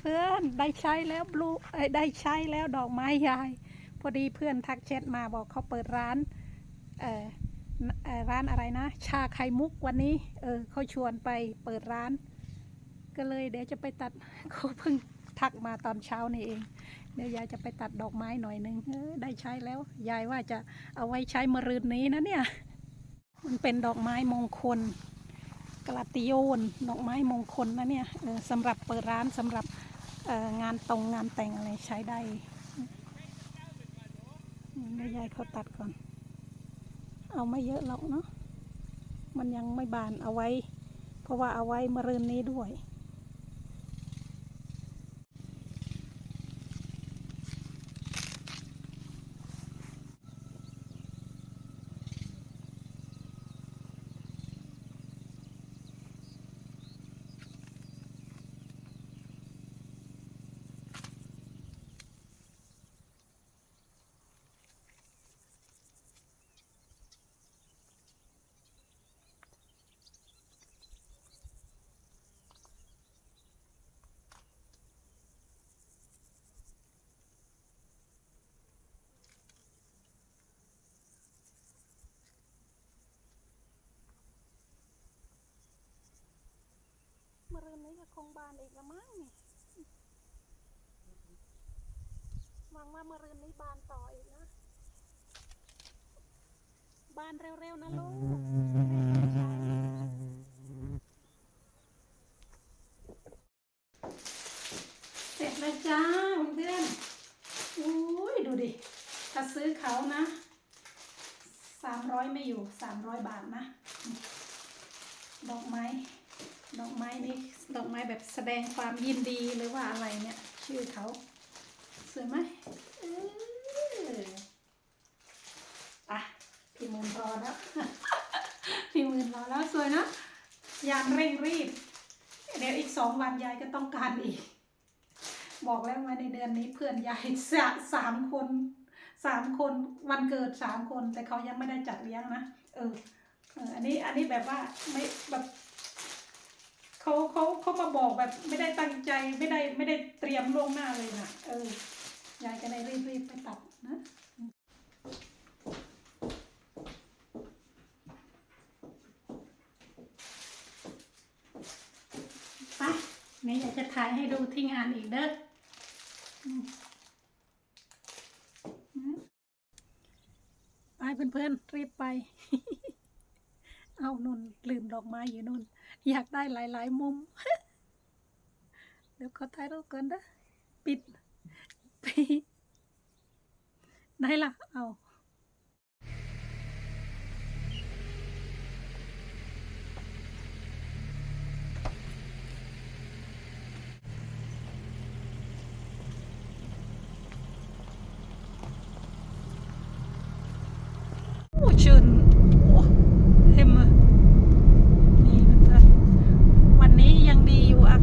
เพื่อนๆได้ใช้แล้วบลูได้ใช้แล้วดอกไม้ยาย พอดีเพื่อนทักแชทมาบอกเขาเปิดร้านเอ่อร้านอะไรนะ ชาไข่มุกวันนี้ เออเขาชวนไปเปิดร้าน ก็เลยเดี๋ยวจะไปตัดเขาเพิ่งทักมาตอนเช้านี่เอง เดี๋ยวยายจะไปตัดดอกไม้หน่อยหนึงออได้ใช้แล้ว ยายว่าจะเอาไว้ใช้มะรืนนี้นะเนี่ย มันเป็นดอกไม้มงคล กลาติโยนดอกไม้มงคลนะเนี่ยสำหรับเปิดร้านสำหรับงานตรงงานแต่งอะไรใช้ได้อืมเดี๋ยวยายเขาตัดก่อน เอาไม่เยอะหรอกเนาะมันยังไม่บานเอาไว้ เพราะว่าเอาไว้มะรืนนี้ด้วย มะรืนนี้ก็คงบานอีกละมั้งนี่ห ว่ามะรืนนี้บานต่ออีกนะ บานเร็วๆนะลูกเสร็จแล้วจ้าเพื่อนอุ้ยดูดิ ถ้าซื้อเขานะสามร้อยไม่อยู่สามร้อยบาทนะ ดอกไม้ ดอกไม้นี่ดอกไม้แบบแสดงความยินดีหรือว่าอะไรเนี่ย ชื่อเขาสวยไหมเอออะพี่มืนรอแล้ว พี่มืนรอแล้วสวยนะ ยามเร่งรีบ เดี๋ยวอีกสองวันยายก็ต้องการอีก บอกแล้วว่าในเดือนนี้เพื่อนยายสะสามคนสามคนวันเกิดสามคน แต่เขายังไม่ได้จัดเลี้ยงนะเออเอออันนี้อันนี้แบบว่าไม่แบบเขาเขาเขามาบอกแบบไม่ได้ตั้งใจไม่ได้ไม่ได้เตรียมล่วงหน้าเลยนะเออยายก็เลยรีบๆไปตัดนะ นี่อยากจะถ่ายให้ดูที่งานอีกเด้อไปเพื่อนๆรีบไป เอานุ่นลืมดอกไม้อยู่นุ่น อยากได้หลาย ๆ มุม เดี๋ยวขอถ่ายรูปก่อนนะปิดปิดไหนล่ะเอา ชื่นเห็มนี่นๆวันนี้ยังดีอยู่อะ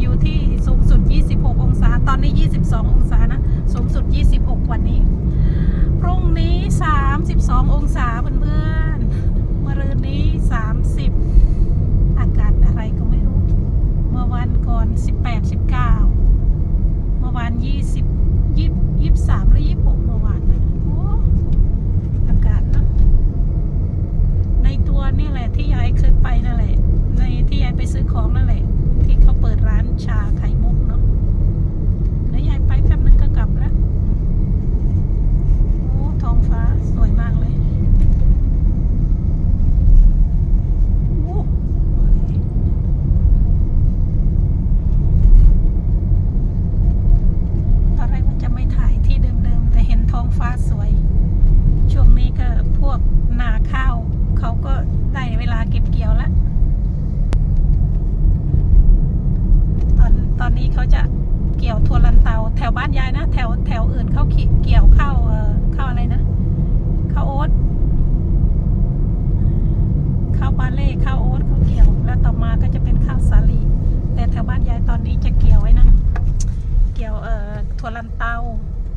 อยู่ที่สูงสุด 26 องศา ตอนนี้ 22 องศานะ สูงสุด 26 วันนี้ พรุ่งนี้ 32 องศาเพื่อนๆมะรืนนี้ 30 อากาศอะไรก็ไม่รู้ เมื่อวันก่อน 18 19 เมื่อวาน 20 20 23 หรือ 26 เมื่อวานนะโอ้ อากาศเนอะในตัวนี่แหละที่ยายเคยไปนั่นแหละ ในที่ยายไปซื้อของนั่นแหละ ที่เขาเปิดร้านชาไข่มุกเนาะแล้วยายไปแป๊บนึงก็กลับแล้ว โอ้ท้องฟ้าสวยมากเลยโอ้ตอนแรกว่าจะไม่ถ่ายที่เดิมๆ แต่เห็นท้องฟ้าสวย ช่วงนี้ก็พวกนาข้าว เขาก็ได้เวลาเก็บเกี่ยวแล้ว ตอนตอนนี้เขาจะเกี่ยวทัวลันเตา แถวบ้านยายนะ แถวแถวอื่นเขาเกี่เกี่ยวข้าวเอ่อข้าวอะไรนะข้าวโอ๊ตข้าวบา เล่ข้าวโอ๊ตข้าเกี่ยว แล้วต่อมาก็จะเป็นข้าวสาลี แต่แถวบ้านยายตอนนี้จะเกี่ยวไว้นะ เกี่ยวเอ่อถั่วลันเตา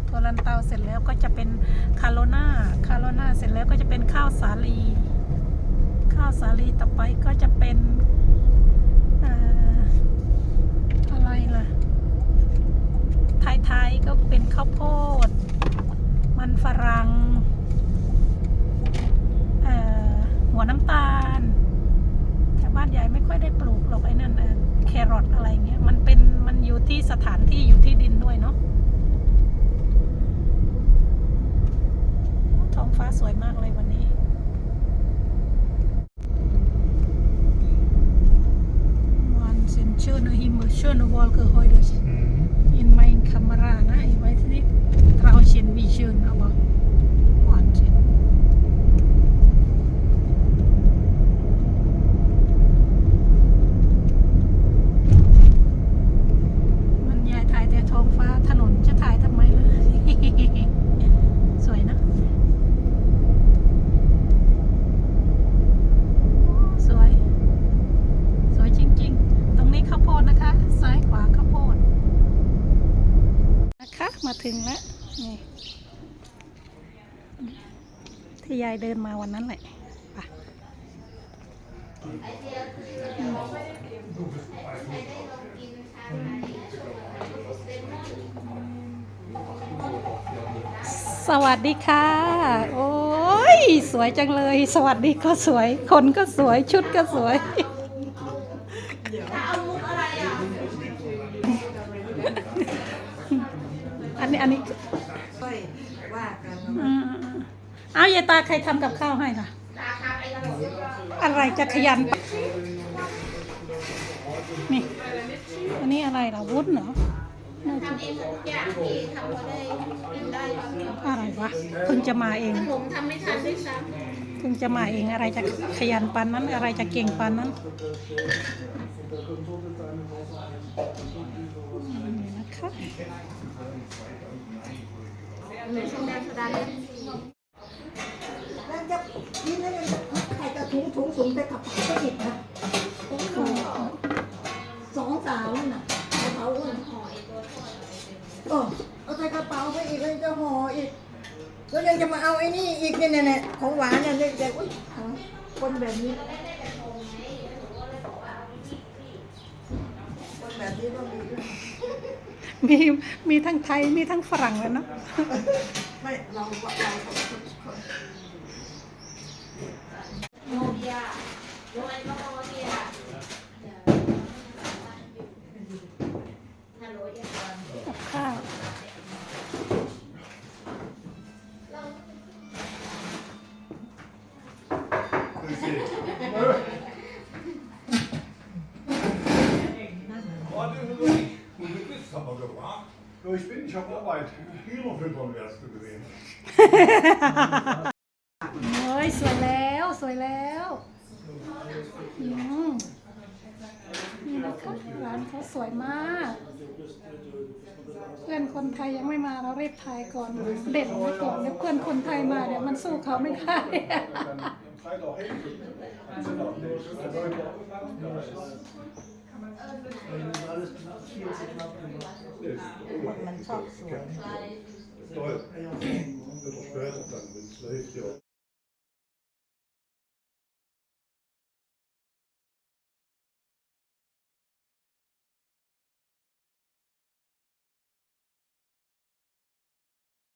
ถั่วลันเตาเสร็จแล้วก็จะเป็นคาโรนาคาโรนาเสร็จแล้วก็จะเป็นข้าวสาลี ข้าวสาลีต่อไปก็จะเป็นเอ่ออะไรล่ะ รอทอะไรเงี้ย มันเป็นมันอยู่ที่สถานที่อยู่ที่ดินด้วยเนาะท้องฟ้าสวยมากเลยวันนี้ Man sen schöne Himmel, schöne Wolke heute in mein Kamera, ne? Ich weiß nicht draußen wie schön, aber Wahnsinn. มันยายถ่ายแต่ท้องฟ้าถนนจะถ่ายทำไมล่ะ สวยนะ สวย สวยจริงๆ ตรงนี้ข้าวโพดนะคะ ซ้ายขวาข้าวโพด นะคะ มาถึ งแล้วนี่ที่ยายเดินมาวันนั้นแหละไปสวัสดีค่ะ โอ้ย สวยจังเลย สวัสดีก็สวย คนก็สวย ชุดก็สวย นนี้อันนี้ค่อยว่ากันอืมเอายายตาใครทำกับข้าวให้ล่ะ อะไรจะขยัน นี่ อันนี้อะไรล่ะวุ้นเหรอน่าจะทำเองทุกอย่างที่ทำก็ได้กินได้อะไรวะเพิ่งจะมาเอง ขนมทำไม่ทันด้วยซ้เพิ่งจะมาเองอะไรจะขยันปานนั้น อะไรจะเก่งปานนั้นนี่ นะคะำเลยช่วงแรกสดาเล่นแล้วจะกินแล้วยังใครจะถุงถุงสูงไปขับก็อีกนะสองสาวน่ะกระเป๋าอ้วนห่ออีกเออเอาใส่กระเป๋าไปอีกแล้วจะห่ออีกแล้วยังจะมาเอาไอ้นี่อีกเนี่ยเนี่ยของหวานเนี่ยเด็กๆอุ้ยคนแบบนี้คนแบบนี้ก็มี มีมีทั้งไทยมีทั้งฝรั่งเลยเนาะไม่เราก็เราก็โนเดียโนไอ้ก็โนเดียฮัลโหลเดียกับข้าว Oh, das ist richtig. Und du bist aber gebracht. Ja, ich bin, ich habe Arbeit. Hühner füttern wärst du gewesen. เฮ้ยสวยแล้วสวยแล้วอืมนี่นะคะร้านเขาสวยมาก เพื่อนคนไทยยังไม่มาเรารีบถ่ายก่อนเด่นไว้ก่อนเดี๋ยวเพื่อนคนไทยมาเดี๋ยวมันสู้เขาไม่ได้ Dann seid auch helfen. Genau. Der Leute auch gemacht, aber es ist มันชอบสวย toll. Wird auch später dann, wenn es läuft, ja.